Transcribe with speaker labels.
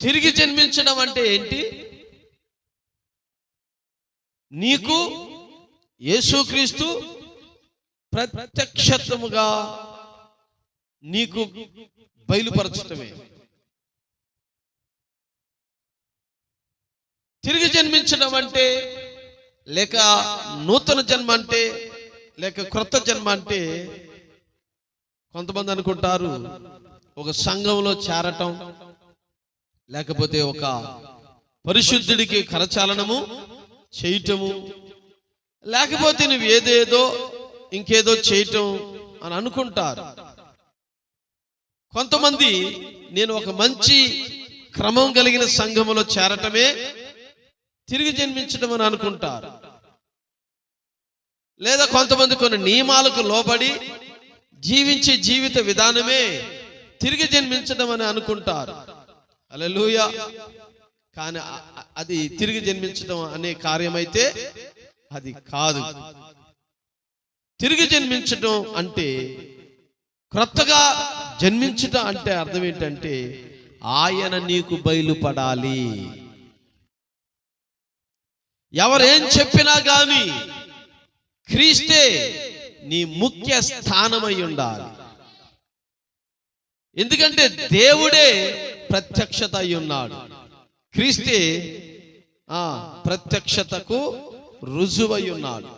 Speaker 1: తిరిగి జన్మించడం అంటే ఏంటి? నీకు యేసుక్రీస్తు ప్రత్యక్షత్వముగా నీకు బయలుపరచటమే. తిరిగి జన్మించడం అంటే లేక నూతన జన్మ అంటే లేక క్రొత్త జన్మ అంటే కొంతమంది అనుకుంటారు ఒక సంఘంలో చేరటం లేకపోతే ఒక పరిశుద్ధుడికి కరచాలనము చేయటము. లేకపోతే నువ్వు ఏదేదో ఇంకేదో చేయటం అని అనుకుంటారు. కొంతమంది నేను ఒక మంచి క్రమం కలిగిన సంఘములో చేరటమే తిరిగి జన్మించడం అని అనుకుంటారు. లేదా కొంతమంది కొన్ని నియమాలకు లోబడి జీవించే జీవిత విధానమే తిరిగి జన్మించడం అని అనుకుంటారు. అలెలుయ కానీ అది తిరిగి జన్మించడం అనే కార్యమైతే అది కాదు. తిరిగి జన్మించడం అంటే క్రొత్తగా జన్మించటం అంటే అర్థం ఏంటంటే ఆయన నీకు బయలుపడాలి. ఎవరేం చెప్పినా గాని క్రీస్తే నీ ముఖ్య స్థానమై ఉండాలి. ఎందుకంటే దేవుడే ప్రత్యక్షత అయి ఉన్నాడు క్రీస్తే ఆ ప్రత్యక్షతకు రుజువై ఉన్నాడు